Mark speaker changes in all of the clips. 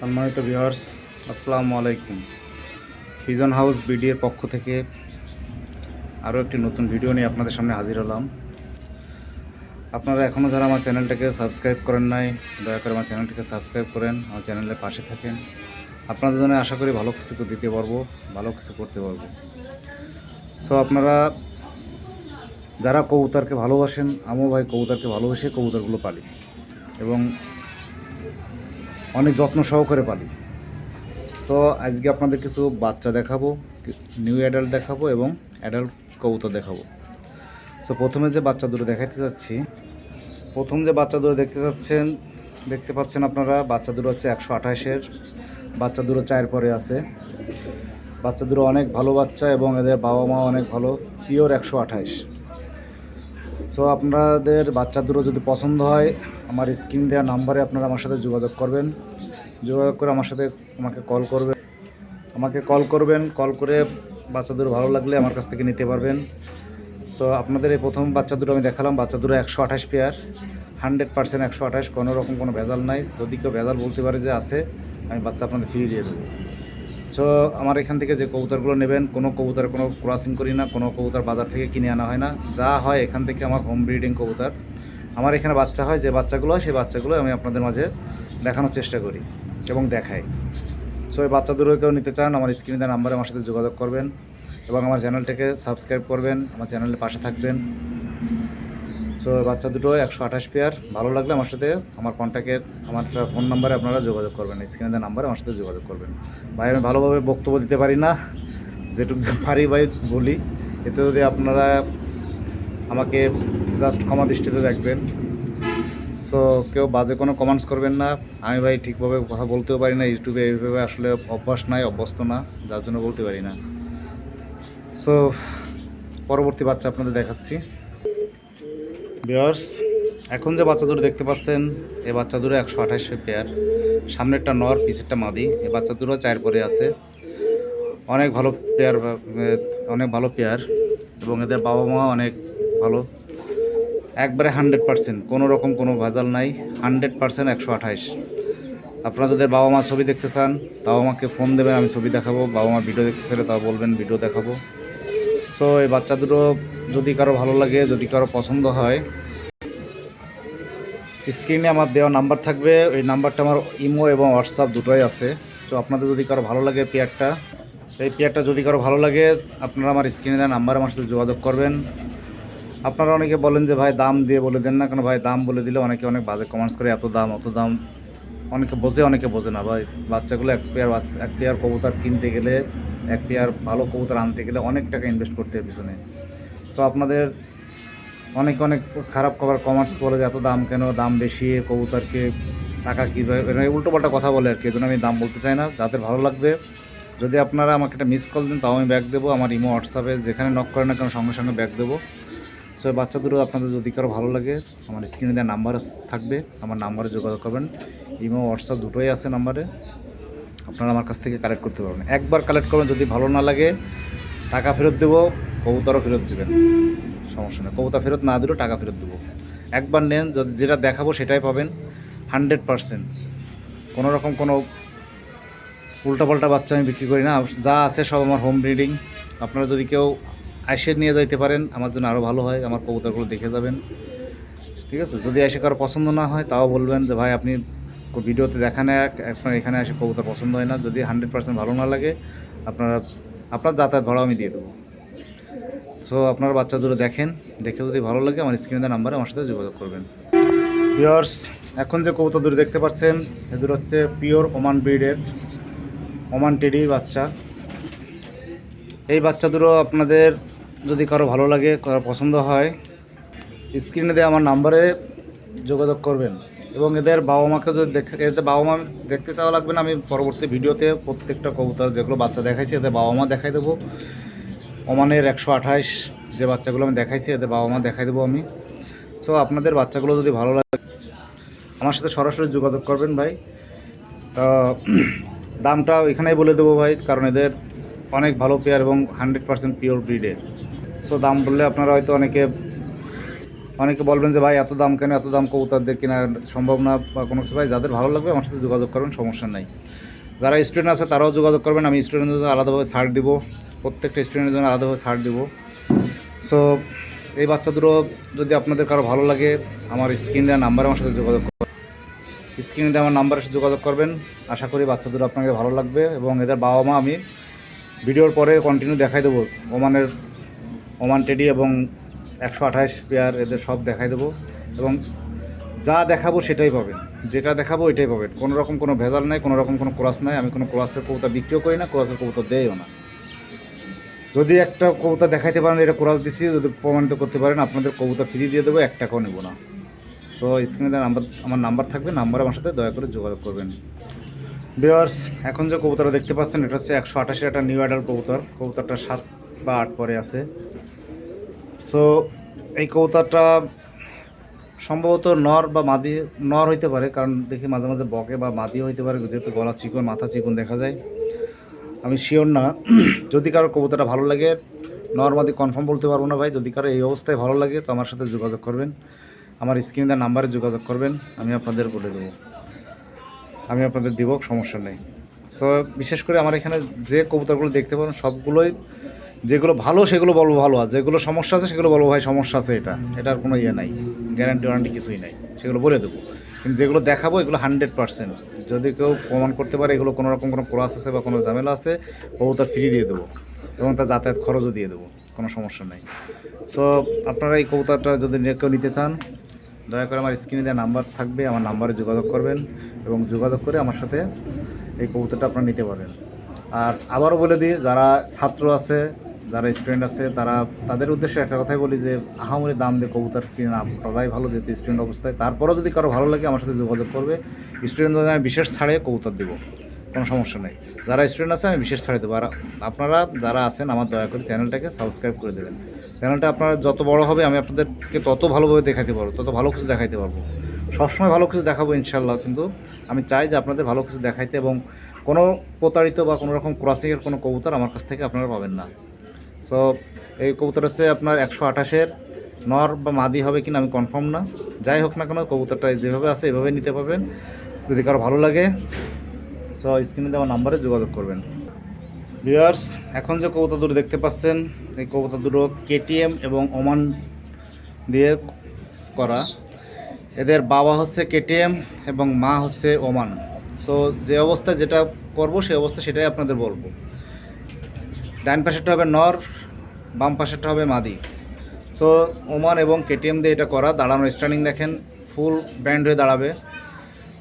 Speaker 1: সম্মানিত ভিউয়ার্স আসসালামু আলাইকুম। ফিজন হাউস বিডিএর পক্ষ থেকে আরও একটি নতুন ভিডিও নিয়ে আপনাদের সামনে হাজির হলাম। আপনারা এখনও যারা আমার চ্যানেলটাকে সাবস্ক্রাইব করেন নাই, দয়া করে আমার চ্যানেলটাকে সাবস্ক্রাইব করেন, আমার চ্যানেলের পাশে থাকেন। আপনাদের জন্য আশা করি ভালো কিছু দিতে পারব, ভালো কিছু করতে পারব। সো আপনারা যারা কবুতরকে ভালোবাসেন আমিও ভাই কবুতরকে ভালোবেসে কবুতরগুলো পালি। এবং অনেক যত্ন সহকারে পালি। সো আজকে আপনাদের কিছু বাচ্চা দেখাবো নিউ অ্যাডাল্ট দেখাবো এবং অ্যাডাল্ট কবুতর দেখাবো। তো প্রথমে যে বাচ্চা দুটো দেখাইতে যাচ্ছি প্রথম যে বাচ্চা দুটো দেখতে যাচ্ছেন দেখতে পাচ্ছেন আপনারা বাচ্চা দুটো হচ্ছে একশো আঠাশের বাচ্চা দুটো চায়ের পরে আছে। বাচ্চা দুটো অনেক ভালো বাচ্চা এবং এদের বাবা মা অনেক ভালো পিওর একশো আঠাশ। সো আপনাদের বাচ্চা দুটো যদি পছন্দ হয় আমার স্ক্রিন দেওয়া নাম্বারে আপনারা আমার সাথে যোগাযোগ করবেন। যোগাযোগ করে আমার সাথে আমাকে কল করবেন। আমাকে কল করবেন, কল করে বাচ্চা দুটো ভালো লাগলে আমার কাছ থেকে নিতে পারবেন। সো আপনাদের এই প্রথম বাচ্চা দুটো আমি দেখালাম বাচ্চা দুটো একশো আঠাশ পেয়ার। হান্ড্রেড পার্সেন্ট একশো আঠাশ, কোনো রকম কোনো ভেজাল নাই। যদি কেউ ভেজাল বলতে পারে যে আছে, আমি বাচ্চা আপনাদের ফ্রি দিয়ে দেবো। সো আমার এখান থেকে যে কবুতরগুলো নেবেন, কোনো কবুতর কোনো ক্রসিং করি না, কোনো কবুতর বাজার থেকে কিনে আনা হয় না। যা হয় এখান থেকে আমার হোম ব্রিডিং কবুতর। আমার এখানে বাচ্চা হয়, যে বাচ্চাগুলো হয়, সেই বাচ্চাগুলো আমি আপনাদের মাঝে দেখানোর চেষ্টা করি এবং দেখাই। সো এই বাচ্চা দুটো কেউ নিতে চান, আমার স্ক্রিনে দেওয়া নাম্বারে আমার সাথে যোগাযোগ করবেন এবং আমার চ্যানেলটাকে সাবস্ক্রাইব করবেন, আমার চ্যানেলের পাশে থাকবেন। সো বাচ্চা দুটো একশো আঠাশ পেয়ার, ভালো লাগলে আমার সাথে আমার কন্ট্যাক্টের, আমার ফোন নাম্বারে আপনারা যোগাযোগ করবেন, স্ক্রিনে দেওয়া নাম্বারে আমার সাথে যোগাযোগ করবেন। ভাই, আমি ভালোভাবে বক্তব্য দিতে পারি না, যেটুকু পারি ভাই বলি, এতে যদি আপনারা আমাকে জাস্ট ক্ষমা দৃষ্টিতে দেখবেন। সো কেউ বাজে কোনো কমেন্টস করবেন না। আমি ভাই ঠিকভাবে কথা বলতেও পারি না, ইউটিউবে এইভাবে আসলে অভ্যাস নাই, অভ্যস্ত না, যার জন্য বলতে পারি না। সো পরবর্তী বাচ্চা আপনাদের দেখাচ্ছি। বিয়ার্স এখন যে বাচ্চা দুটো দেখতে পাচ্ছেন এই বাচ্চা দুটো একশো আঠাশ পেয়ার সামনেরটা নর, পিছেরটা মাদি। এই বাচ্চা দুটো চায়ের পরে আছে। অনেক ভালো পেয়ার অনেক ভালো পেয়ার এবং এদের বাবা মা অনেক ভালো। একবারে হান্ড্রেড পার্সেন্ট, কোনো রকম কোনো ভেজাল নাই, হান্ড্রেড পার্সেন্ট একশো আঠাইশ আপনারা যদি বাবা মা ছবি দেখতে চান, তাও আমাকে ফোন দেবেন, আমি ছবি দেখাবো বাবা মা ভিডিও দেখতে চাইলে তাও বলবেন, ভিডিও দেখাবো। সো এই বাচ্চা দুটো যদি কারও ভালো লাগে, যদি কারও পছন্দ হয় স্ক্রিনে আমার দেওয়া নাম্বার থাকবে, ওই নাম্বারটা আমার ইমো এবং হোয়াটসঅ্যাপ দুটোই আছে। তো আপনাদের যদি কারও ভালো লাগে পেয়ারটা এই পেয়ারটা যদি কারও ভালো লাগে, আপনারা আমার স্ক্রিনে দেওয়া নাম্বারে আমার সাথে যোগাযোগ করবেন। আপনারা অনেকে বলেন যে, ভাই, দাম দিয়ে বলে দেন না কেন? ভাই, দাম বলে দিলে অনেকে অনেক বাজে কমেন্টস করে, এত দাম, অত দাম। অনেকে বোঝে অনেকে বোঝে না, ভাই। বাচ্চাগুলো এক পেয়ার এক পেয়ার কবুতর কিনতে গেলে, এক পেয়ার ভালো কবুতর আনতে গেলে অনেক টাকা ইনভেস্ট করতে হয় পিছনে। সো আপনাদের অনেক অনেক খারাপ খবর কমার্স বলে যে, এত দাম কেন? দাম বেশি কবুতরকে টাকা কী উল্টো পাল্টা কথা বলে আর কি, এজন্য আমি দাম বলতে চাই না, যাদের ভালো লাগবে। যদি আপনারা আমাকে একটা মিস কল দেন, তাও আমি ব্যাক দেবো। আমার ইমো হোয়াটসঅ্যাপে যেখানে নক করে না কেন, সঙ্গে সঙ্গে ব্যাক দেবো। সো বাচ্চা দুটো আপনাদের যদি কারও ভালো লাগে, আমার স্ক্রিনে দেওয়া নাম্বার থাকবে। আমার নাম্বারে যোগাযোগ করবেন। ইমো হোয়াটসঅ্যাপ দুটোই আছে নাম্বারে আপনারা আমার কাছ থেকে কালেক্ট করতে পারবেন। একবার কালেক্ট করবেন, যদি ভালো না লাগে, টাকা ফেরত দেবো, কবুতরও ফেরত দেবেন। সমস্যা নেই। কবুতর ফেরত না দিলেও টাকা ফেরত দেবো। একবার নেন, যদি যেটা দেখাবো সেটাই পাবেন। হান্ড্রেড পারসেন্ট কোনো রকম কোনো উল্টাপাল্টা বাচ্চা আমি বিক্রি করি না। যা আছে সব আমার হোম ব্রিডিং আপনারা যদি কেউ আইসে নিয়ে যাইতে পারেন। আমার জন্য আরও ভালো হয়। আমার কবুতরগুলো দেখে যাবেন। ঠিক আছে? যদি এসে কারও পছন্দ না হয়, তাও বলবেন যে, ভাই, আপনি ভিডিওতে দেখান এক আপনার এখানে এসে কবুতর পছন্দ হয় না। যদি হান্ড্রেড পার্সেন্ট ভালো না লাগে, আপনারা, আপনার যাতায়াত ভাড়াও আমি দিয়ে দেবো। সো আপনার বাচ্চা দুটো দেখেন। দেখে যদি ভালো লাগে, আমার স্ক্রিনে দেওয়া নাম্বারে আমার সাথে যোগাযোগ করবেন। পিওর্স এখন যে কবুতর দুটো দেখতে পাচ্ছেন, এদের হচ্ছে পিওর ওমান ব্রিডের, ওমান টেডি বাচ্চা। এই বাচ্চা দুটো আপনাদের যদি কারও ভালো লাগে, কারও পছন্দ হয় স্ক্রিনে দেওয়া আমার নাম্বারে যোগাযোগ করবেন। এবং এদের বাবা মাকে যদি দেখে, এদের বাবা মা দেখতে চাওয়া লাগবে না, আমি পরবর্তী ভিডিওতে প্রত্যেকটা কবুতর যেগুলো বাচ্চা দেখাইছি, এদের বাবা মা দেখাই দেবো। ওমানের একশো আঠাশ যে বাচ্চাগুলো আমি দেখাইছি, এদের বাবা মা দেখাই দেবো আমি। সো আপনাদের বাচ্চাগুলো যদি ভালো লাগে, আমার সাথে সরাসরি যোগাযোগ করবেন ভাই। দামটা এখানেই বলে দেবো ভাই, কারণ এদের অনেক ভালো পেয়ার এবং হান্ড্রেড পার্সেন্ট পিওর ব্রিডের। সো দাম বললে আপনারা হয়তো অনেকে অনেকে বলবেন যে, ভাই, এত দাম কেন? এত দাম কবুতর দিয়ে কেনা সম্ভব না? বা কোনো কিছু, ভাই, যাদের ভালো লাগবে, আমার সাথে যোগাযোগ করবেন, সমস্যা নাই। যারা স্টুডেন্ট আছে, তারাও যোগাযোগ করবেন। আমি স্টুডেন্টদের জন্য আলাদাভাবে ছাড় দিব। প্রত্যেকটা স্টুডেন্টের জন্য আলাদাভাবে ছাড় দিব। সো, এই বাচ্চা দুটো যদি আপনাদের কারও ভালো লাগে, আমার স্ক্রিন দেওয়া নাম্বারে আমার সাথে যোগাযোগ করবেন। স্ক্রিনে দেওয়া আমার নাম্বারের সাথে যোগাযোগ করবেন। আশা করি বাচ্চা দুটো আপনাকে ভালো লাগবে এবং এদের বাবা মা আমি ভিডিওর পরে কন্টিনিউ দেখাই দেবো। ওমানের, ওমান টেডি এবং একশো আঠাশ পেয়ার এদের সব দেখাই দেবো। এবং যা দেখাবো সেটাই পাবেন যেটা দেখাবো এটাই পাবেন কোনো রকম কোনো ভেজাল নাই, কোনো রকম কোনো ক্লাস নাই। আমি কোনো ক্লাসের কবুতর বিক্রিও করি না, ক্লাসের কবুতর দেয়ও না। যদি একটা কবুতর দেখাইতে পারেন, এটা ক্রাস দিছি, যদি প্রমাণিত করতে পারেন, আপনাদের কবুতর ফ্রি দিয়ে দেবো এক টাকাও নেব না। সো স্ক্রিনে নাম্বার আমার নাম্বার থাকবে নাম্বারে আমার সাথে দয়া করে যোগাযোগ করবেন। ভিওয়ার্স এখন যে কবুতরটা দেখতে পাচ্ছেন, এটা হচ্ছে একশো আঠাশি একটা নিউ অ্যাডাল কবুতর। কবুতরটা সাত বা আট পরে আছে। সো এই কবুতরটা সম্ভবত নর বা মাদি, নর হইতে পারে, কারণ দেখি মাঝে মাঝে বকে বা মাদি হইতে পারে, যেহেতু গলা চিকন, মাথা চিকন দেখা যায়। আমি শিওর না, যদি কারও কবুতরটা ভালো লাগে, নর মাদি কনফার্ম বলতে পারব না ভাই, যদি কারও এই অবস্থায় ভালো লাগে, তো আমার সাথে যোগাযোগ করবেন। আমার স্ক্রিনে নাম্বারে যোগাযোগ করবেন, আমি আপনাদের বলে দেবো। আমি আপনাদের দিব সমস্যা নেই। সো বিশেষ করে আমার এখানে যে কবুতরগুলো দেখতে পারেন সবগুলোই যেগুলো ভালো, সেগুলো বলব ভালো। আর যেগুলো সমস্যা আছে, সেগুলো বলব ভাই, সমস্যা আছে এটা। এটার কোনো ইয়ে নাই। গ্যারান্টি ওয়ারান্টি কিছুই নাই। সেগুলো বলে দেবো। কিন্তু যেগুলো দেখাবো, এগুলো হান্ড্রেড পার্সেন্ট যদি কেউ প্রমাণ করতে পারে, এগুলো কোনো রকম কোনো ক্লাস আছে বা কোনো ঝামেলা আছে, কবুতর ফ্রি দিয়ে দেবো। এবং তার যাতায়াত খরচও দিয়ে দেবো। কোনো সমস্যা নেই। সো আপনারা এই কবুতরটা যদি কেউ নিতে চান দয়া করে আমার স্ক্রিনে দেওয়া নাম্বার থাকবে, আমার নাম্বারে যোগাযোগ করবেন এবং যোগাযোগ করে আমার সাথে এই কবুতরটা আপনারা নিতে পারেন। আর আবারও বলে দিই, যারা ছাত্র আছে, যারা স্টুডেন্ট আছে, তারা, তাদের উদ্দেশ্যে একটা কথাই বলি যে, আহামরি দাম দিয়ে কবুতর কিনে না, সবাই ভালো যেহেতু স্টুডেন্ট অবস্থায়, তারপরেও যদি কারও ভালো লাগে আমার সাথে যোগাযোগ করবে। স্টুডেন্ট আমি বিশেষ ছাড়ে কবুতর দেবো, কোনো সমস্যা নেই। যারা স্টুডেন্ট আছে আমি বিশেষ ছাড়ে দেবো। আর আপনারা, যারা আছেন, আমার দয়া করে চ্যানেলটাকে সাবস্ক্রাইব করে দেবেন। চ্যানেলটা আপনারা যত বড় হবে, আমি আপনাদেরকে তত ভালোভাবে দেখাতে পারব, তত ভালো কিছু দেখাইতে পারব। সবসময় ভালো কিছু দেখাবো ইনশাল্লাহ কিন্তু আমি চাই যে আপনাদের ভালো কিছু দেখাইতে এবং কোনো প্রতারিত বা কোনো রকম ক্রসিংয়ের কোনো কবুতর আমার কাছ থেকে আপনারা পাবেন না। সো এই কবুতর হচ্ছে আপনার একশো আঠাশের, নর বা মাদি হবে কিনা আমি কনফার্ম না। যাই হোক না কেন, কবুতরটা যেভাবে আছে এভাবে নিতে পারবেন। যদি কারও ভালো লাগে তো স্ক্রিনে দেওয়া নাম্বারে যোগাযোগ করবেন। ভিউয়ার্স, এখন যে কবুতর দুটো দেখতে পাচ্ছেন, এই কবুতর দুটো কেটিএম এবং ওমান দিয়ে করা। এদের বাবা হচ্ছে কেটিএম এবং মা হচ্ছে ওমান। সো যে অবস্থা যেটা করব, সেই অবস্থা সেটাই আপনাদের বলব। ডান পাশেরটা হবে নর, বাম পাশেরটা হবে মাদি। সো ওমান এবং কেটিএম দিয়ে এটা করা। দাঁড়ানোর স্ট্যান্ডিং দেখেন ফুল ব্যান্ড হয়ে দাঁড়াবে।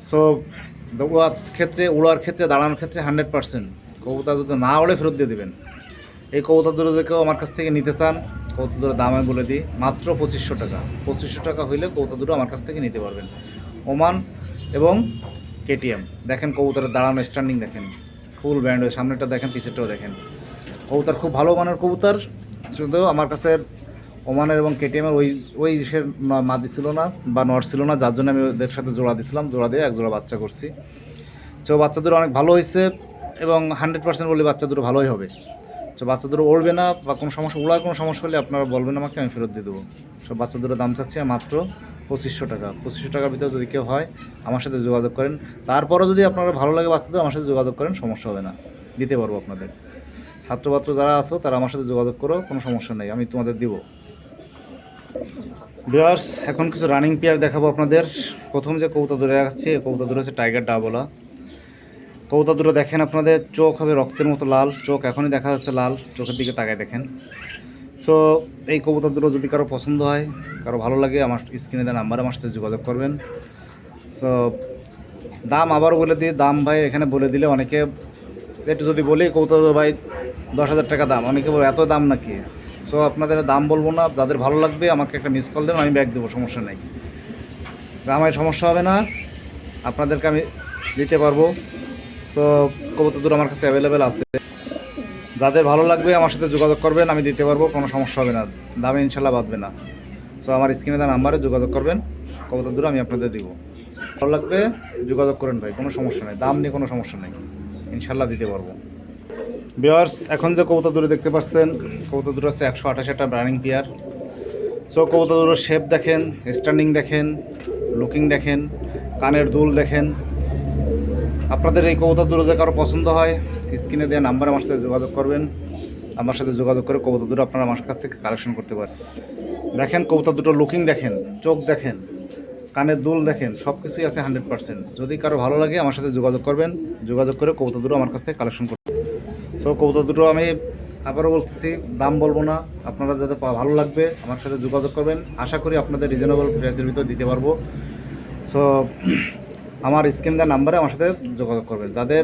Speaker 1: সো ক্ষেত্রে, উড়ার ক্ষেত্রে, দাঁড়ানোর ক্ষেত্রে হান্ড্রেড পার্সেন্ট কবুতর যদি না ওড়ে ফেরত দিয়ে দেবেন। এই কবুতর দুটো যদি কেউ আমার কাছ থেকে নিতে চান, কবুতর দুটোর দাম বলে দিই, মাত্র পঁচিশশো টাকা। পঁচিশশো টাকা হইলে কবুতর দুটো আমার কাছ থেকে নিতে পারবেন। ওমান এবং কেটিএম। দেখেন কবুতরের দাঁড়ানো স্ট্যান্ডিং দেখেন। ফুল ব্যান্ড হয়ে সামনেটা দেখেন, পিছেরটাও দেখেন। কবুতর খুব ভালো মানের কবুতর, শুধু আমার কাছে ওমানের এবং কেটিএমের ওই ওই ইসের মাদি ছিল না বা নট ছিল না, যার জন্য আমি ওদের সাথে জোড়া দিছিলাম। জোড়া দিয়ে এক জোড়া বাচ্চা করছি। তো বাচ্চা দুটো অনেক ভালো হয়েছে এবং হান্ড্রেড পার্সেন্ট বলে বাচ্চা দুটো ভালোই হবে। তো বাচ্চা দুটো উড়বে না বা কোনো সমস্যা উড়ার কোনো সমস্যা হলে আপনারা বলবেন আমাকে, আমি ফেরত দিয়ে দেবো। সব বাচ্চা দুটো দাম চাচ্ছি মাত্র পঁচিশশো টাকা। পঁচিশশো টাকার ভিতরে যদি কেউ হয়, আমার সাথে যোগাযোগ করেন। তারপরও যদি আপনারা ভালো লাগে বাচ্চাদের, আমার সাথে যোগাযোগ করেন, সমস্যা হবে না। দিতে পারব আপনাদের। ছাত্রবাত্র যারা আছো, তারা আমার সাথে যোগাযোগ করো, কোনো সমস্যা নেই, আমি তোমাদের দিব। বিয়ার্স এখন কিছু রানিং পেয়ার দেখাবো আপনাদের। প্রথম যে কৌতা দূরে এই কৌতা দূরে হচ্ছে টাইগার ডাবলা। কৌতা দুটো দেখেন আপনাদের চোখ হবে রক্তের মতো লাল, চোখ এখনই দেখা যাচ্ছে লাল, চোখের দিকে তাকায় দেখেন। সো এই কবুতর দুটো যদি কারও পছন্দ হয়, কারও ভালো লাগে, আমার স্ক্রিনে দেওয়া নাম্বারে আমার সাথে যোগাযোগ করবেন। সো দাম আবারও বলে দিই, দাম ভাই এখানে বলে দিলে অনেকে, একটু যদি বলি কবুতর ভাই দশ হাজার টাকা দাম, অনেকে বলে, এত দাম নাকি? সো আপনাদের দাম বলব না, যাদের ভালো লাগবে, আমাকে একটা মিস কল দেবেন, আমি ব্যাগ দেবো, সমস্যা নেই। আমার সমস্যা হবে না, আপনাদেরকে আমি দিতে পারব। সো কবুতর দুটো আমার কাছে অ্যাভেলেবেল আছে। যাদের ভালো লাগবে আমার সাথে যোগাযোগ করবেন, আমি দিতে পারব, কোনো সমস্যা হবে না। দামে ইনশাল্লাহ বাঁধবে না। সো আমার স্ক্রিনে তার নাম্বারে যোগাযোগ করবেন, কবুতর দুটো আমি আপনাদের দিব। ভালো লাগবে, যোগাযোগ করেন ভাই, কোনো সমস্যা নেই। দাম নিয়ে কোনো সমস্যা নেই। ইনশাল্লাহ দিতে পারব। বিয়ার্স এখন যে কবুতর দূরে দেখতে পাচ্ছেন, কবুতর দুটো আছে একশো আঠাশ একটা রানিং পেয়ার সো কবুতর দুটোর শেপ দেখেন স্ট্যান্ডিং দেখেন লুকিং দেখেন, কানের দুল দেখেন। আপনাদের এই কবুতর দুটো যদি কারও পছন্দ হয়, স্ক্রিনে দেওয়া নাম্বারে আমার সাথে যোগাযোগ করবেন। আমার সাথে যোগাযোগ করে কবুতর দুটো আপনারা আমার কাছ থেকে কালেকশন করতে পারেন। দেখেন, কবুতর দুটো লুকিং দেখেন, চোখ দেখেন, কানের দুল দেখেন সব কিছুই আছে হান্ড্রেড পার্সেন্ট যদি কারও ভালো লাগে, আমার সাথে যোগাযোগ করবেন। যোগাযোগ করে কবুতর দুটো আমার কাছ থেকে কালেকশন করবেন সো কবুতর দুটো আমি আবারও বলতেছি, দাম বলব না। আপনারা যাতে ভালো লাগবে, আমার সাথে যোগাযোগ করবেন। আশা করি আপনাদের রিজনেবল প্রাইসের ভিতর দিতে পারব। সো আমার স্ক্রিন দেওয়ার নাম্বারে আমার সাথে যোগাযোগ করবেন। যাদের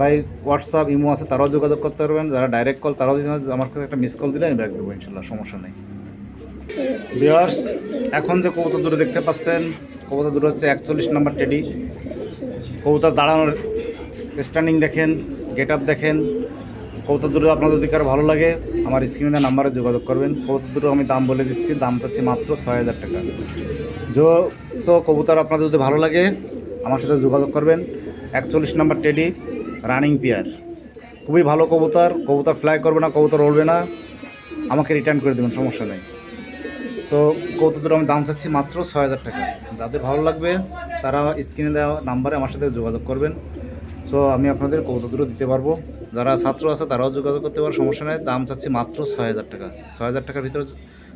Speaker 1: বাই হোয়াটসঅ্যাপ ইমো আছে, তারাও যোগাযোগ করতে পারবেন। যারা ডাইরেক্ট কল তারাও আমার কাছে একটা মিস কল দিলে আমি ব্যাক দেবো, ইনশাল্লাহ, সমস্যা নেই। বিয়ার্স এখন যে কবুতর দুটো দেখতে পাচ্ছেন, কবুতর দুটো হচ্ছে একচল্লিশ নাম্বার টেডি কবুতর দাঁড়ানোর স্ট্যান্ডিং দেখেন গেট আপ দেখেন। কবুতর দুটো আপনাদের যদি কারও ভালো লাগে, আমার স্ক্রিনে নাম্বারে যোগাযোগ করবেন। কবুতর দুটো আমি দাম বলে দিচ্ছি, দাম চাচ্ছি মাত্র ছয় হাজার টাকা। যো সো, কবুতর আপনাদের যদি ভালো লাগে, আমার সাথে যোগাযোগ করবেন। একচল্লিশ নাম্বার টেডি, রানিং পেয়ার। খুবই ভালো কবুতর কবুতর ফ্লাই করবে না, কবুতর উড়বে না। আমাকে রিটার্ন করে দেবেন, সমস্যা নেই। সো দুটো আমি দাম চাচ্ছি মাত্র ছয় হাজার টাকা। যাদের ভালো লাগবে, তারা স্ক্রিনে দেওয়া নাম্বারে আমার সাথে যোগাযোগ করবেন। সো, আমি আপনাদের দুটো দিতে পারব। যারা ছাত্র আছে তারাও যোগাযোগ করতে পারো, সমস্যা নেই। দাম চাচ্ছি মাত্র ছয় হাজার টাকা। ছয় হাজার টাকার ভিতরে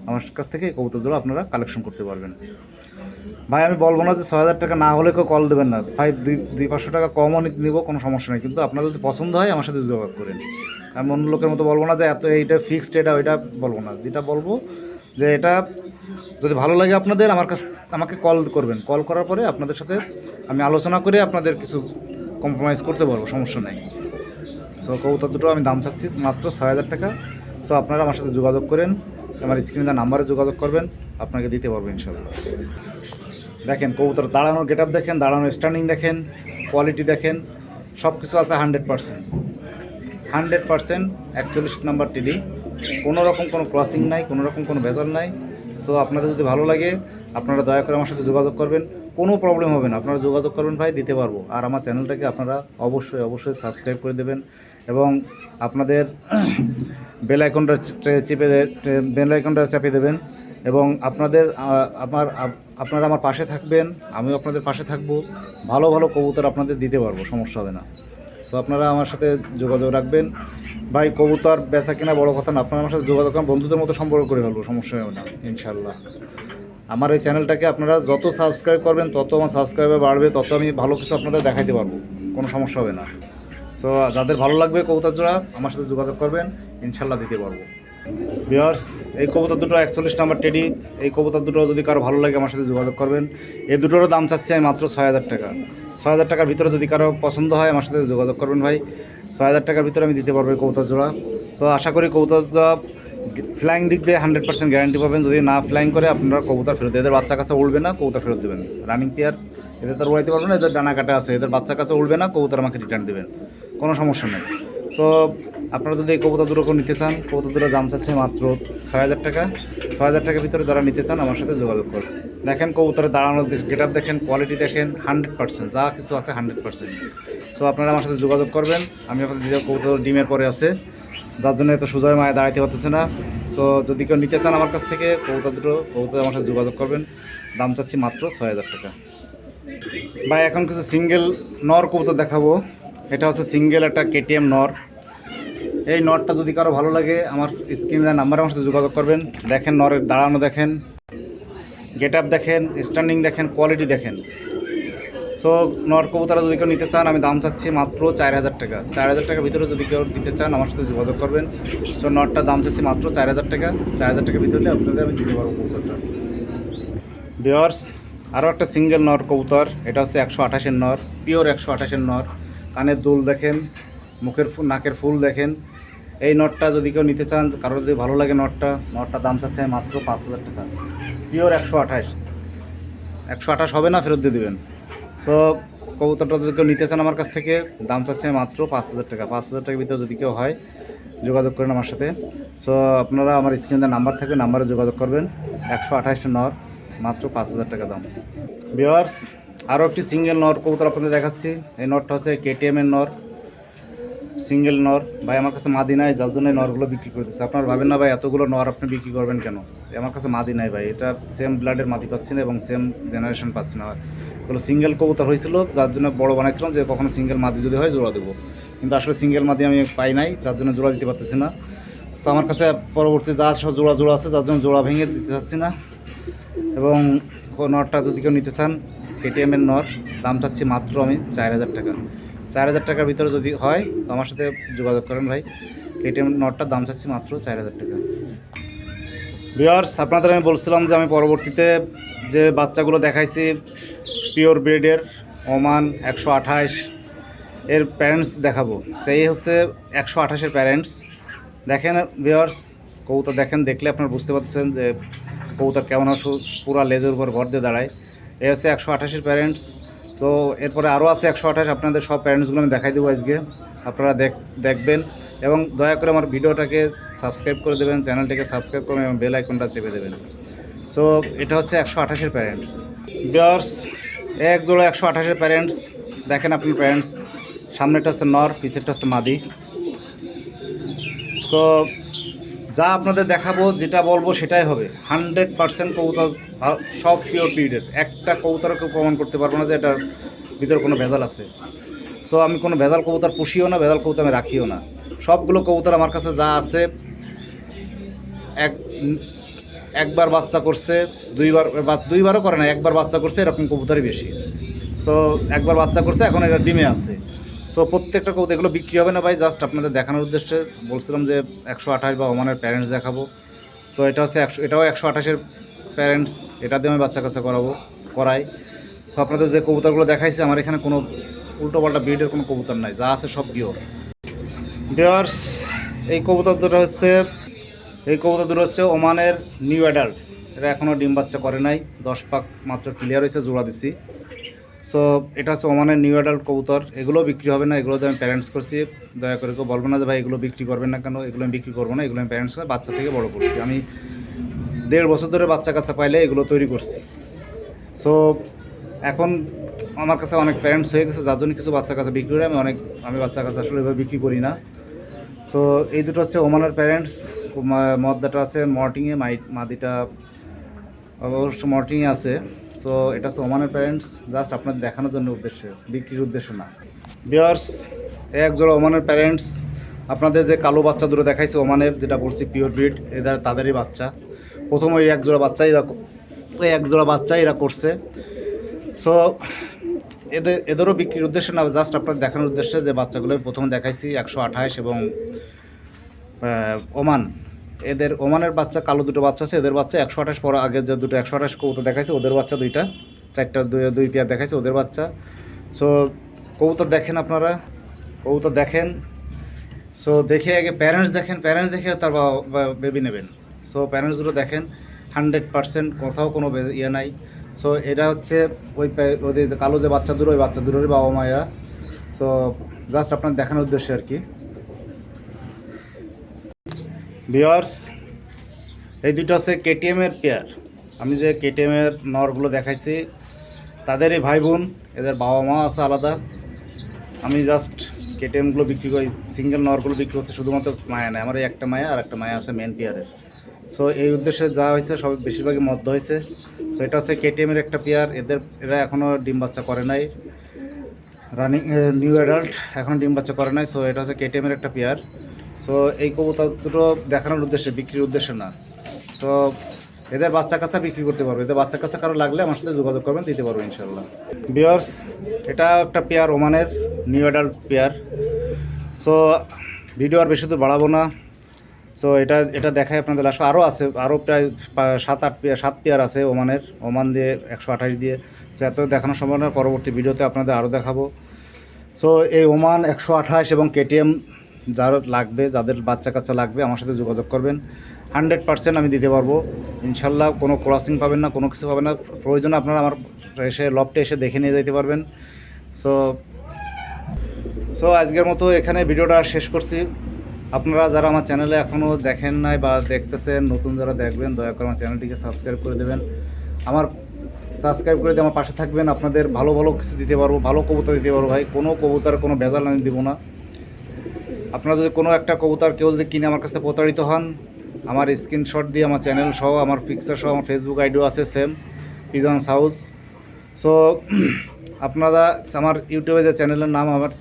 Speaker 1: আমার কাছ থেকে কবুতর জোড়া আপনারা কালেকশন করতে পারবেন। ভাই, আমি বলব না যে ছয় হাজার টাকা না হলে কেউ কল দেবেন না। ভাই, দুই দুই পাঁচশো টাকা কমও নিবো, কোনো সমস্যা নেই। কিন্তু আপনার যদি পছন্দ হয়, আমার সাথে যোগাযোগ করেন। আমি অন্য লোকের মতো বলব না যে এত এইটা ফিক্সড এটা ওইটা বলব না। যেটা বলব যে এটা যদি ভালো লাগে আপনাদের, আমার কাছ আমাকে কল করবেন। কল করার পরে আপনাদের সাথে আমি আলোচনা করে আপনাদের কিছু কম্প্রোমাইজ করতে পারব, সমস্যা নেই। সো কবুতর দুটো আমি দাম চাচ্ছি মাত্র ছয় হাজার টাকা। সো আপনারা আমার সাথে যোগাযোগ করেন, আমার স্ক্রিনে নাম্বারে যোগাযোগ করবেন, আপনাকে দিতে পারব ইনশাল্লাহ দেখেন, কবুতর দাঁড়ানোর গেট দেখেন, দাঁড়ানোর স্ট্যান্ডিং দেখেন কোয়ালিটি দেখেন সব কিছু আছে হান্ড্রেড পার্সেন্ট হান্ড্রেড পার্সেন্ট একচল্লিশ নাম্বার টিডি কোনো রকম কোনো ক্রসিং নাই, কোনো রকম কোনো ভেজাল নাই। সো আপনাদের যদি ভালো লাগে, আপনারা দয়া করে আমার সাথে যোগাযোগ করবেন। কোনো প্রবলেম হবে না, আপনারা যোগাযোগ করবেন ভাই, দিতে পারব। আর আমার চ্যানেলটাকে আপনারা অবশ্যই অবশ্যই সাবস্ক্রাইব করে দেবেন। এবং আপনাদের বেল আইকনটা চেপে বেল আইকনটা চাপিয়ে দেবেন এবং আপনাদের আমার আপনারা আমার পাশে থাকবেন, আমিও আপনাদের পাশে থাকব। ভালো ভালো কবুতর আপনাদের দিতে পারব, সমস্যা হবে না। সো আপনারা আমার সাথে যোগাযোগ রাখবেন। ভাই, কবুতর বেচা কিনা বড় কথা না, আপনারা আমার সাথে যোগাযোগ করেন, বন্ধুদের মতো সম্পর্ক করে ফেলব, সমস্যা হবে না ইনশাল্লাহ আমার এই চ্যানেলটাকে আপনারা যত সাবস্ক্রাইব করবেন, তত আমার সাবস্ক্রাইবার বাড়বে, তত আমি ভালো কিছু আপনাদের দেখাইতে পারব, কোনো সমস্যা হবে না। সো যাদের ভালো লাগবে কবুতর জোড়া, আমার সাথে যোগাযোগ করবেন, ইনশাল্লাহ দিতে পারব। বিয়ার্স এই কবুতর দুটো একচল্লিশ নাম্বার টেডি, এই কবুতর দুটো যদি কারও ভালো লাগে, আমার সাথে যোগাযোগ করবেন। এই দুটোরও দাম চাচ্ছি আমি মাত্র ছয় হাজার টাকা। ছয় হাজার টাকার ভিতরে যদি কারও পছন্দ হয়, আমার সাথে যোগাযোগ করবেন ভাই। ছয় হাজার টাকার ভিতরে আমি দিতে পারব এই কবুতর জোড়া। সো আশা করি কবুতর জোড়া ফ্লাইং দিক দিয়ে হান্ড্রেড পার্সেন্ট গ্যারান্টি পাবেন। যদি না ফ্লাইং করে, আপনারা কবুতর ফেরত এদের বাচ্চা কাছে উঠবে না, কবুতর ফেরত দেবেন। রানিং পেয়ার এদের তো আর উড়াইতে পারবেন না, এদের ডানা কাটা আছে। এদের বাচ্চা কাছে উঠবে না, কবুতর আমাকে রিটার্ন দেবেন। কোনো সমস্যা নেই। সো আপনারা যদি এই কবুতা দুটো নিতে চান, কবুতর দুটো দাম চাচ্ছে মাত্র ছয় হাজার টাকা। ছয় হাজার টাকার ভিতরে যারা নিতে চান, আমার সাথে যোগাযোগ করুন। দেখেন কবুতরের দাঁড়ানোর গেট আপ দেখেন কোয়ালিটি দেখেন হান্ড্রেড পার্সেন্ট যা কিছু আছে হান্ড্রেড পার্সেন্ট সো আপনারা আমার সাথে যোগাযোগ করবেন। আমি আপনাদের দিদি কবুতর ডিমের পরে আছে। যার জন্য এত সোজা মায়ে দাঁড়াইতে পারতেছে না। সো যদি কেউ নিতে চান আমার কাছ থেকে, কবুতর দুটো, কবুতর আমার সাথে যোগাযোগ করবেন। দাম চাচ্ছি মাত্র ছয় হাজার টাকা। ভাই, এখন কিছু সিঙ্গেল নর কবুতর দেখাবো। এটা হচ্ছে সিঙ্গেল একটা কেটিএম নর। এই নটটা যদি কারও ভালো লাগে, আমার স্ক্রিনে নাম্বারে আমার সাথে যোগাযোগ করবেন। দেখেন নরের দাঁড়ানো দেখেন গেট আপ দেখেন স্ট্যান্ডিং দেখেন কোয়ালিটি দেখেন। সো নর কবুতরা যদি কেউ নিতে চান, আমি দাম চাচ্ছি মাত্র চার হাজার টাকা। চার হাজার টাকার ভিতরে যদি কেউ নিতে চান, আমার সাথে যোগাযোগ করবেন। সো নটটার দাম চাচ্ছি মাত্র চার হাজার টাকা। চার হাজার টাকার ভিতরে আপনাদের আমি দিতে পারব কবুতরটা। বিয়ার্স আরও একটা সিঙ্গেল নর কবুতর। এটা হচ্ছে একশো আঠাশের নর পিওর একশো আঠাশের নর। কানের দুল দেখেন, মুখের ফুল নাকের ফুল দেখেন। এই নটটা যদি কেউ নিতে চান, কারোর যদি ভালো লাগে নটটা নটটা দাম চাচ্ছে মাত্র পাঁচ হাজার টাকা। পিওর একশো আঠাশ। একশো আঠাশ হবে না, ফেরত দিয়ে দেবেন। সো কবুতরটা যদি কেউ নিতে চান আমার কাছ থেকে, দাম চাচ্ছে মাত্র পাঁচ হাজার টাকা। পাঁচ হাজার টাকার ভিতরে যদি কেউ হয়, যোগাযোগ করেন আমার সাথে। সো আপনারা আমার স্ক্রিনে নাম্বার থাকবে, নাম্বারে যোগাযোগ করবেন। একশো আঠাশ নর, মাত্র পাঁচ হাজার টাকা দাম। বিয়ার্স আরও একটি সিঙ্গেল নর কবুতর আপনাদের দেখাচ্ছি। এই নরটা হচ্ছে কেটিএম এর নর, সিঙ্গেল নর। ভাই, আমার কাছে মাদি নাই, যার জন্য নরগুলো বিক্রি করতেছে আপনার ভাবেন না ভাই, এতগুলো নর আপনি বিক্রি করবেন কেন? আমার কাছে মাদি নাই ভাই, এটা সেম ব্লাডের মাদি পাচ্ছি না এবং সেম জেনারেশন পাচ্ছি না এগুলো সিঙ্গেল কবুতর হয়েছিল, যার জন্য বড় বানাইছিলাম, যে কখনো সিঙ্গেল মাদি যদি হয় জোড়া দেবো। কিন্তু আসলে সিঙ্গেল মাদি আমি পাই নাই, যার জন্য জোড়া দিতে পারতেছি না। তো আমার কাছে পরবর্তী যা সব জোড়া জোড়া আছে, যার জন্য জোড়া ভেঙে দিতে চাচ্ছি না। এবং নরটা যদি কেউ নিতে চান কেটিএমের নর দাম চাচ্ছি মাত্র আমি চার হাজার টাকা। চার হাজার টাকার ভিতরে যদি হয়, তো আমার সাথে যোগাযোগ করেন ভাই। কেটিএম নটটার দাম চাচ্ছি মাত্র চার হাজার টাকা। ভিওয়ার্স আপনাদের আমি বলছিলাম যে আমি পরবর্তীতে যে বাচ্চাগুলো দেখাইছি, পিওর ব্রেডের ওমান একশো আঠাশ এর প্যারেন্টস দেখাবো। তো এই হচ্ছে একশো আঠাশের প্যারেন্টস। দেখেন ভিওয়ার্স কবুতর দেখেন, দেখলে আপনারা বুঝতে পারছেন যে কবুতর কেমন পুরা লেজের উপর ভর দিয়ে দাঁড়ায়। এই হচ্ছে একশো আঠাশের প্যারেন্টস তো এরপরে আরও আছে একশো আঠাশ, আপনাদের সব প্যারেন্টসগুলো আমি দেখাই দেবো আজকে। আপনারা দেখ, দেখবেন। এবং দয়া করে আমার ভিডিওটাকে সাবস্ক্রাইব করে দেবেন চ্যানেলটিকে সাবস্ক্রাইব করবেন এবং বেল আইকনটা চেপে দেবেন। সো এটা হচ্ছে একশো আঠাশের প্যারেন্টস বিয়ার্স এক জোড়া একশো আঠাশের প্যারেন্টস দেখেন আপনার প্যারেন্টস সামনেটা হচ্ছে নর, পিছেরটা হচ্ছে মাদি। সো যা আপনাদের দেখাবো, যেটা বলব সেটাই হবে। হান্ড্রেড পার্সেন্ট কবুতর সব পিওর পিরিয়ডের একটা কবুতরকে প্রমাণ করতে পারব না যে এটার ভিতরে কোনো ভেজাল আছে। সো আমি কোনো ভেজাল কবুতর পুষিও না, ভেজাল কবুতর আমি রাখিও না। সবগুলো কবুতর আমার কাছে যা আছে, এক, একবার বাচ্চা করছে, দুইবার দুইবারও করে না, একবার বাচ্চা করছে, এরকম কবুতরই বেশি। সো একবার বাচ্চা করছে, এখন এটা ডিমে আছে। সো প্রত্যেকটা কবুতর এগুলো বিক্রি হবে না ভাই জাস্ট আপনাদের দেখানোর উদ্দেশ্যে বলছিলাম যে একশো আঠাশ বা ওমানের প্যারেন্টস দেখাবো। সো এটা হচ্ছে একশো এটাও একশো আঠাশের প্যারেন্টস এটা দিয়ে আমি বাচ্চা কাচ্চা করাবো, করাই। সো আপনাদের যে কবুতরগুলো দেখাইছে, আমার এখানে কোনো উল্টো পাল্টা ব্রিডের কোনো কবুতর নাই, যা আছে সব পিওর বিয়ার্স এই কবুতর দুটো হচ্ছে এই কবুতর দুটো হচ্ছে ওমানের নিউ অ্যাডাল্ট এটা এখনও ডিম বাচ্চা করে নাই, দশ পাক মাত্র ক্লিয়ার হয়েছে, জোড়া দিছি। সো এটা হচ্ছে ওমানের নিউ অ্যাডাল্ট কবুতর এগুলো বিক্রি হবে না এগুলো আমি প্যারেন্টস করছি। দয়া করে কেউ বলব না যে ভাই এগুলো বিক্রি করবেন না কেন? এগুলো আমি বিক্রি করব না, এগুলো আমি প্যারেন্টস করে বাচ্চা থেকে বড় করছি। আমি দেড় বছর ধরে বাচ্চা কাচ্চা পাইলে এগুলো তৈরি করছি। সো এখন আমার কাছে অনেক প্যারেন্টস হয়ে গেছে, যার জন্য কিছু বাচ্চা কাছে বিক্রি করে আমি অনেক, আমি বাচ্চা কাছে আসলে এভাবে বিক্রি করি না। সো এই দুটো হচ্ছে ওমানের প্যারেন্টস মদ্দাটা আছে মর্টিংয়ে, মাই মাদিটা অবশ্য মর্টিংয়ে আছে। সো এটা হচ্ছে ওমানের প্যারেন্টস জাস্ট আপনার দেখানোর জন্য উদ্দেশ্য বিক্রির উদ্দেশ্য না। বিয়ার্স এক জোড়া ওমানের প্যারেন্টস আপনাদের যে কালো বাচ্চা দুটো দেখাইছে ওমানের যেটা বলছি পিওর ব্রিড এদের তাদেরই বাচ্চা। প্রথম ওই এক জোড়া বাচ্চা এরা ওই এক জোড়া বাচ্চা এরা করছে। সো এদের এদেরও বিক্রির উদ্দেশ্য না জাস্ট আপনার দেখানোর উদ্দেশ্যে যে বাচ্চাগুলো প্রথম দেখাইছি একশো আঠাশ এবং ওমান এদের ওমানের বাচ্চা, কালো দুটো বাচ্চা আছে, এদের বাচ্চা একশো আঠাশ পর আগের যে দুটো একশো আঠাশ কবুতর দেখাইছে, ওদের বাচ্চা দুইটা, চারটা, দুই পেয়ার দেখাইছে, ওদের বাচ্চা। সো কবুতর দেখেন আপনারা, কবুতর দেখেন। সো দেখে আগে প্যারেন্টস দেখেন প্যারেন্টস দেখে তার বেবি নেবেন। সো প্যারেন্টস দুটো দেখেন হান্ড্রেড পার্সেন্ট কোথাও কোনো ইয়ে নাই। সো এটা হচ্ছে ওই ওদের কালো যে বাচ্চা দুটো, ওই বাচ্চা দুটোরই বাবা মায়েরা সো জাস্ট আপনার দেখানোর উদ্দেশ্যে আর কি। বিয়ার্স এই দুটো আছে কেটিএমের পেয়ার আমি যে কেটিএমের নরগুলো দেখাইছি, তাদেরই ভাই বোন এদের বাবা মা আছে আলাদা। আমি জাস্ট কেটিএমগুলো বিক্রি করি সিঙ্গেল নরগুলো বিক্রি করতে শুধুমাত্র মায়া নেয় আমার একটা মায়া আর একটা মায়া আছে মেন পেয়ারের সো এই উদ্দেশ্যে যা হয়েছে, সব বেশিরভাগই মধ্য হয়েছে। সো এটা হচ্ছে কেটিএমের একটা পেয়ার এদের, এরা এখনও ডিম বাচ্চা করে নাই। রানিং নিউ অ্যাডাল্ট এখনও ডিম বাচ্চা করে নাই। সো এটা হচ্ছে কেটিএমের একটা পেয়ার সো এই কবুতর দুটো দেখানোর উদ্দেশ্যে, বিক্রির উদ্দেশ্যে না। সো এদের বাচ্চা কাচ্চা বিক্রি করতে পারবে। এদের বাচ্চা কাচ্চা কারও লাগলে আমার সাথে যোগাযোগ করবেন, দিতে পারব ইনশাল্লাহ বিয়ার্স এটা একটা পেয়ার ওমানের new adult pair. So video আর বেশি দূর বাড়াবো না। সো এটা এটা দেখায় আপনাদের আসলে আরও আছে আরও প্রায় সাত, আট পেয়ার, সাত পেয়ার আছে ওমানের, ওমান দিয়ে একশো আঠাশ দিয়ে। সো এত দেখানো সম্ভব না পরবর্তী ভিডিওতে আপনাদের আরও দেখাবো। সো এই ওমান একশো আঠাশ এবং কেটিএম যার লাগবে, যাদের বাচ্চা কাচ্চা লাগবে, আমার সাথে যোগাযোগ করবেন। হান্ড্রেড পার্সেন্ট আমি দিতে পারব। ইনশাল্লাহ কোনো ক্রসিং পাবেন না, কোনো কিছু পাবেন না। প্রয়োজনে আপনারা আমার এসে লফটে এসে দেখে নিয়ে যেতে পারবেন। সো সো আজকের মতো এখানে ভিডিওটা শেষ করছি। আপনারা যারা আমার চ্যানেলে এখনও দেখেন নাই বা দেখতেছেন, নতুন যারা দেখবেন, দয়া করে আমার চ্যানেলটিকে সাবস্ক্রাইব করে দেবেন। আমার সাবস্ক্রাইব করে দিয়ে আমার পাশে থাকবেন। আপনাদের ভালো ভালো কিছু দিতে পারব, ভালো কবুতর দিতে পারব ভাই। কোনো কবুতর, কোনো ভেজাল আমি দেবো না। আপনারা যদি কোনো একটা কবুতর কেউ যদি কিনে আমার কাছে প্রতারিত হন, আমার স্ক্রিনশট দিয়ে, আমার চ্যানেল সহ, আমার পিকচার সহ, আমার ফেসবুক আইডিও আছে সেম পিজন্স হাউস সো আপনারা আমার ইউটিউবে যে চ্যানেলের নাম, আমার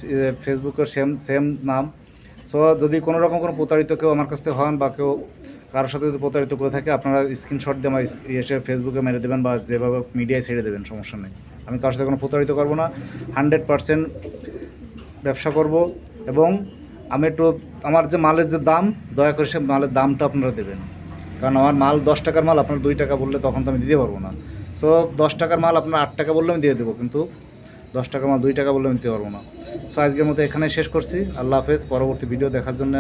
Speaker 1: ফেসবুকের সেম সেম নাম। সো যদি কোনো রকম কোনো প্রতারিত কেউ আমার কাছ থেকে হন বা কেউ কারোর সাথে যদি প্রতারিত করে থাকে, আপনারা স্ক্রিনশট দিয়ে আমার এসে ফেসবুকে মেরে দেবেন বা যেভাবে মিডিয়ায় ছেড়ে দেবেন, সমস্যা নেই। আমি কারোর সাথে কোনো প্রতারিত করব না হান্ড্রেড পারসেন্ট ব্যবসা করব এবং আমি একটু আমার যে মালের যে দাম, দয়া করে সে মালের দামটা আপনারা দেবেন। কারণ আমার মাল দশ টাকার মাল, আপনার দুই টাকা বললে তখন তো আমি দিতে পারব না। সো দশ টাকার মাল আপনার আট টাকা বললে আমি দিয়ে দেবো, কিন্তু দশ টাকা মাল, দুই টাকা বললে আমি দিতে পারব না। সো আজকের মতো এখানে শেষ করছি। আল্লাহ হাফেজ। পরবর্তী ভিডিও দেখার জন্য,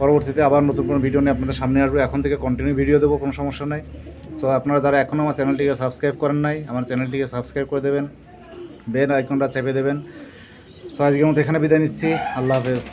Speaker 1: পরবর্তীতে আবার নতুন কোনো ভিডিও নিয়ে আপনাদের সামনে আসব। এখন থেকে কন্টিনিউ ভিডিও দেবো, কোনো সমস্যা নেই। সো আপনারা যারা এখনও আমার চ্যানেলটিকে সাবস্ক্রাইব করেন নাই, আমার চ্যানেলটিকে সাবস্ক্রাইব করে দেবেন। বেল আইকনটা চেপে দেবেন। সো আজকের মতো এখানে বিদায় নিচ্ছি। আল্লাহ হাফেজ।